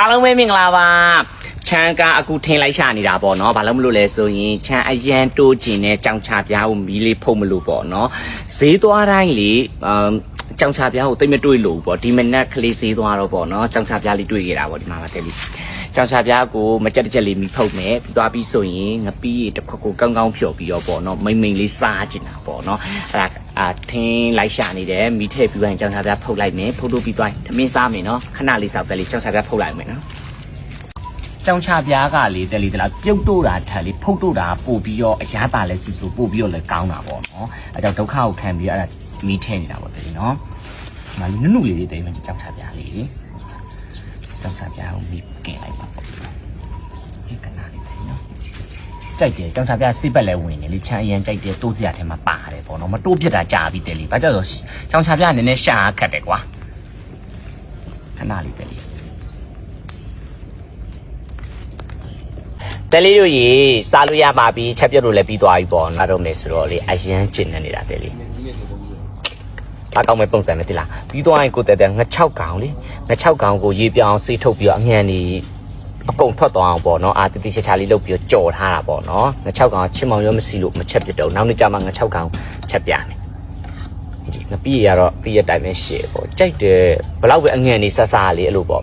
အားလုံးပဲမင်္ဂလာပါချမ်းကအခုထင်းလိုက်ရှာနေတာပေါ့နော်ဘာလို့မလို့လဲဆိုရင်ချမ်းအရန်တိုးကျင်တဲ့ကြောင်ချပြားကိုမီးလေးဖုတ်မလို့ပေါ့နော်ဈေးသွားတိုင်းလေအမ်ကြောင်ချပြားကိုတိတ်မတွေ့လို့ပေါ့ဒီမနက်ကလေးဈေးသွားတော့ပေါ့နော်ကြောင်ချပြားလေးတွေ့ခဲ့တာပေါ့ဒီမှာပါတဲ့လေးကြောင်ချပြားကိုမကြက်တစ်ချက်လေးမီးဖုတ်မယ်ပြီးသွားပြီးဆိုရင်ငပီးတစ်ခွက်ကိုကောင်းကောင်းဖြော်ပြီးတော့ပေါ့နော်မိမ့်မိန်လေးစားကျင်တာပေါ့နော်အဲ့ဒါ အာထင်းလိုက်ရှာနေတယ်မီးထည့်ပြီးရင်ကြောင်ချပြားဖုတ်လိုက်မယ်ဖုတ်လို့ပြီးသွားရင်သမင်းစားမယ်နော်ခဏလေးစောက်တယ်လေးကြောင်ချပြားဖုတ်လိုက်မယ်နော်ကြောင်ချပြားကလေတက်လေတလားပြုတ်တို့တာထက်လေဖုတ်တို့တာပို့ပြီးတော့အရသာလဲစီဆိုပို့ပြီးတော့လဲကောင်းတာပေါ့နော်အဲကြောင့်ဒုက္ခကိုခံပြီးအဲ့ဒါမီးထည့်နေတာပေါ့တကယ်နော်ဒီမှာနုနုလေးတွေတိတ်မှကြောင်ချပြားလေးကြောင်ချပြားကိုမီးကင်လိုက်ပါဒီကနာလေးတယ်နော် ကြိုက်တယ်ကြောင်ချပြားစိတ်ပတ်လဲဝင်နေလေချမ်းအရန်ကြိုက်တယ်တိုးစရာထဲမှာပါတယ်ပေါ့နော်မတိုးပြစ်တာကြာပြီတယ်လေဘာကြောင့်ဆိုကြောင်ချပြားနည်းနည်းရှာခတ်တယ်ကွာခဏလေးတယ်လေတယ်လေးတို့ရေစားလို့ရပါပြီချက်ပြုတ်လို့လည်းပြီးသွားပြီပေါ့ငါတို့မယ်ဆိုတော့လေအရန်ကျင်နေနေတာတယ်လေးဘာကောင်းမဲ့ပုံစံနဲ့တိလားပြီးသွားရင်ကိုတက်တဲ့င6ကောင်လေင6ကောင်ကိုရေပြောင်းစေးထုတ်ပြီးတော့အငန်နေ အကုန်ထွက်သွားအောင်ပေါ့နော်အာတီတီချာချာလေးလုပ်ပြီးတော့ကြော်ထားတာပေါ့နော်င6ကောင်ချစ်မောင်ရောမစီလို့မချက်ပြတော့နောက်နေ့ကျမှင6ကောင်ချက်ပြမယ်ဒီငပြည့်ရတော့ပြည့်ရတိုင်းပဲရှေ့ပေါ့ကြိုက်တယ်ဘလောက်ပဲအငန်နေဆက်စားလေးအဲ့လိုပေါ့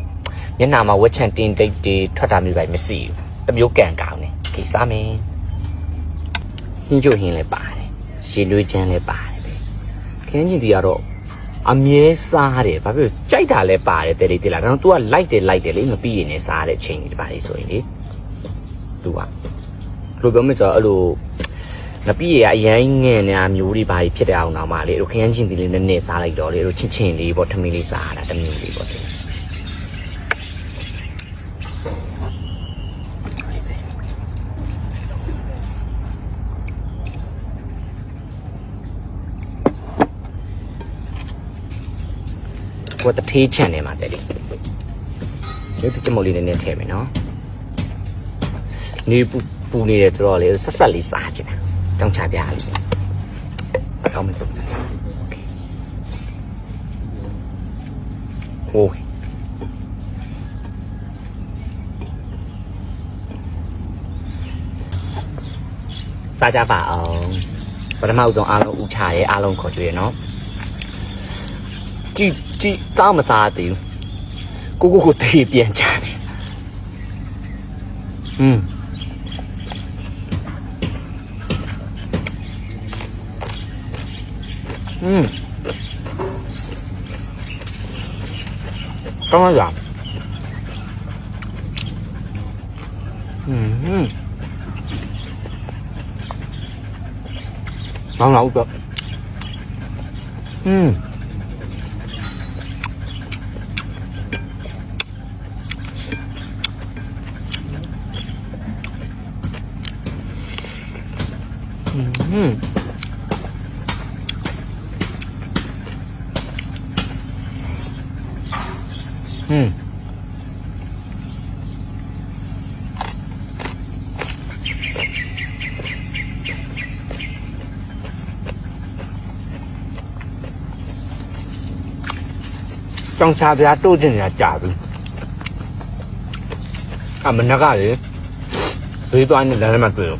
မျက်နှာမှာဝက်ချန်တင်တိတ်တွေထွက်တာမျိုးပဲမစီဘူးတစ်မျိုးကန်ကောင်းတယ်ခေစားမယ်ဟင်းချိုဟင်းလည်းပါတယ်ရေလွေးချမ်းလည်းပါတယ်ပဲခင်းကြီးတီကတော့ အမြဲစားတယ်ဘာဖြစ်လို့ကြိုက်တာလည်းပါတယ်တဲ့လေတိလားဒါတော့ तू ကလိုက်တယ်လိုက်တယ်လေမပြီးရင်လည်းစားတဲ့အချိန်ကြီးပါလေဆိုရင်လေ तू ကဘယ်လိုပြောမလဲဆိုတော့အဲ့လိုငပိရအရင်ငင်နေအမျိုးတွေဘာကြီးဖြစ်တဲ့အောင်တော့မှလေတို့ခရမ်းချင်းတီလေးနည်းနည်းစားလိုက်တော့လေတို့ချင်းချင်းလေးပေါ့ထမင်းလေးစားရတာတမျိုးလေးပေါ့ တဲ့ ကိုယ်တထေးချန်နေမှာတဲ့လေဒီတချမုတ်လေးနည်းနည်းထည့်မယ်နော်နေပူပူနေတယ်ဆိုတော့လေဆက်ဆက်လေးစားချင်တာတောင်းချပြလေးအကောင်းမဲ့ပုံစံโอเคဟိုးစားကြပါအောင်ပထမဦးဆုံးအားလုံးဥချရဲအားလုံးခေါ်ကြွေးရနော် ကြည့် 鸡咋么杀的？咕咕咕对边家的，嗯。嗯，刚刚讲，嗯嗯，然后来一个，嗯。 จ้องชาพยาตู้ที่เนี่ยจ่าเป็อะมันนักอะไรซื้อตัวนี้แต่ไม่มาเติม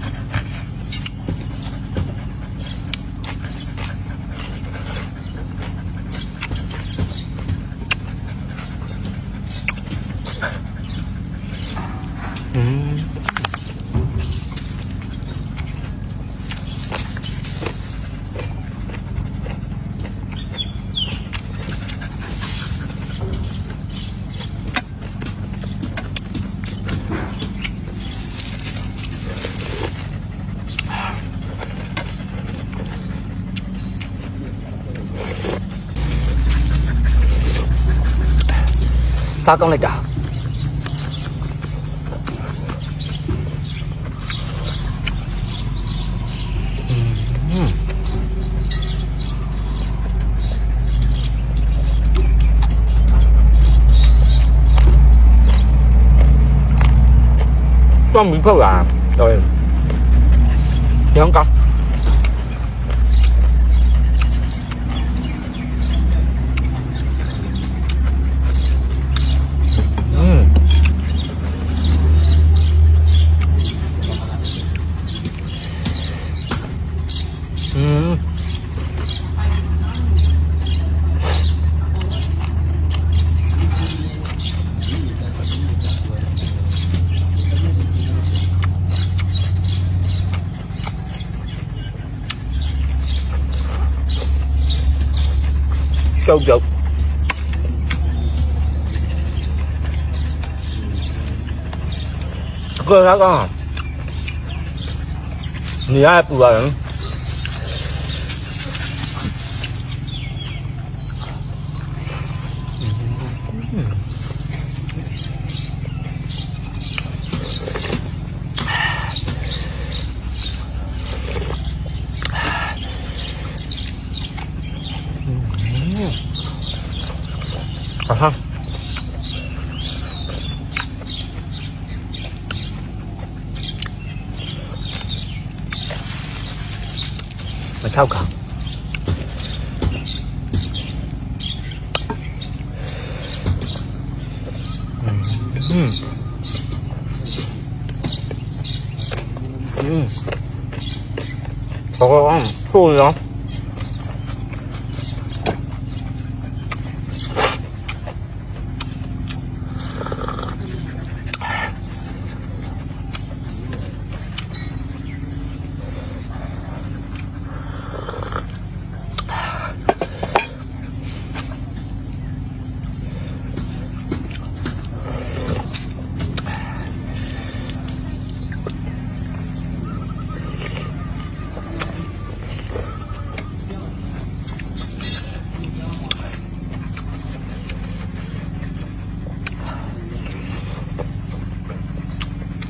Tao con này trời ừ. ừ. con miếng pháo gà rồi. Nhớ không con câu trục cơ đó con nhìn ai phù hợp Mm-hmm. มาเช่าเขาอืมอืมเขาก็ต้องสู้เนาะ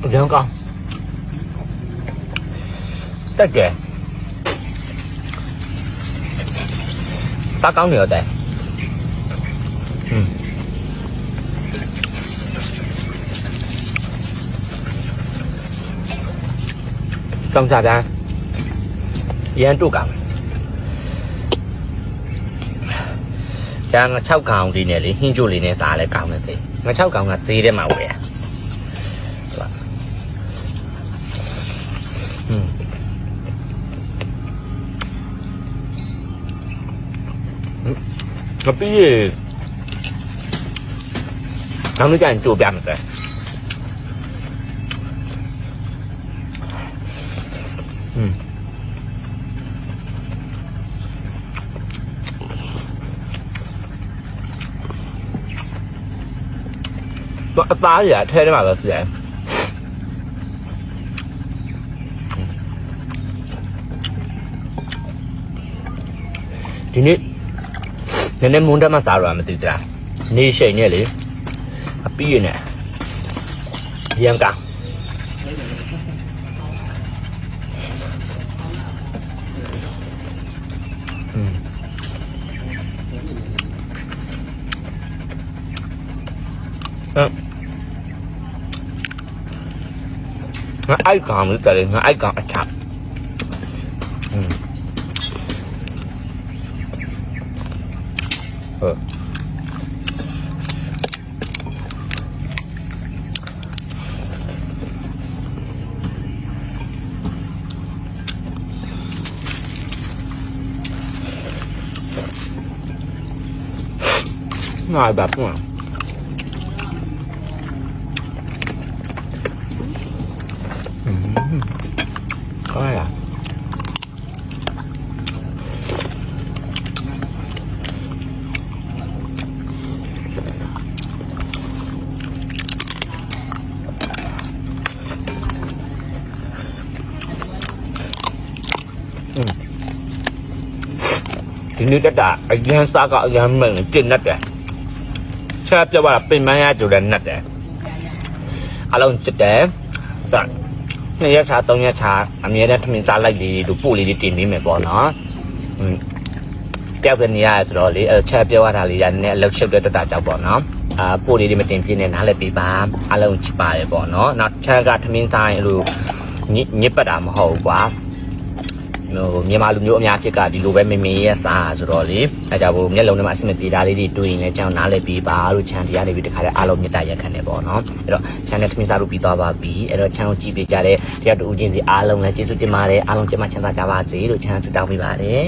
ရောရန်ကောင်းတက်ကြတာကောင်းနေရတယ်อืมကြောင်ကြပြန်ရန်တုတ်ကောင်ကျန်ငါ6ကောင်ဒီနဲ့လေဟင်းကျိုလေးနဲ့စားလဲကောင်းတယ်သိငါ6ကောင်ကဈေးထဲမှာဝယ်ရ 커피 나누지 않죠 우리 아무튼 음. 또 빠이야 테레 말았어 요. 디니 ည်းနည်းမွန်းတက်မှစားရမှာမသိကြလားနေရှိန်နဲ့လေအပီးရနဲ့ရန်ကอืมအဲ့ငါအိုက်ကောင်လို့တယ်ငါအိုက်ကောင်အချပ် não Nada, pô. ဒီနေ့တက်တာအရန်စားကအရန်မဲ့ကျင့်တတ်တယ်ချက်ပြတ်သွားတာပင်မန်းရကြိုတယ်နဲ့တယ်အလုံးချစ်တယ်ဒါနှစ်ရက်ချာသုံးရက်ချာအမြဲတမ်းထမင်းစားလိုက်လေးတို့ပို့လေးတွေတင်ပေးမယ်ပေါ့နော်อืมတယောက်တည်းနေရဆိုတော့လေအဲချက်ပြတ်သွားတာလေးကနည်းနည်းအလုပ်ချုပ်တဲ့တက်တာကြောက်ပေါ့နော်အာပို့လေးတွေမတင်ပြင်းနဲ့နားလည်းပေးပါအလုံးချစ်ပါတယ်ပေါ့နော်နောက်ချက်ကထမင်းစားရင်အဲ့လိုညစ်ညစ်ပတ်တာမဟုတ်ဘူးကွာ ဟိုမြန်မာလူမျိုးအများဖြစ်ကဒီလိုပဲမေမေရဲ့စားဆိုတော့လေအဲကြောင့်ဘို့မျက်လုံးထဲမှာအဆင်မပြေတာလေးတွေတွေ့ရင်လည်းကြောင်နားလည်းပြီးပါလို့ခြံတရားနေပြီးတခါတည်းအားလုံးမြတ်တရက်ခံနေပေါ့နော်အဲ့တော့ခြံနဲ့သမီးစားလို့ပြီးသွားပါပြီအဲ့တော့ခြံကိုကြည့်ပေးကြတဲ့တရားတူဦးချင်းစီအားလုံးလည်းကျေးဇူးတင်ပါတယ်အားလုံးကျမချမ်းသာကြပါစေလို့ခြံဆုတောင်းပေးပါတယ်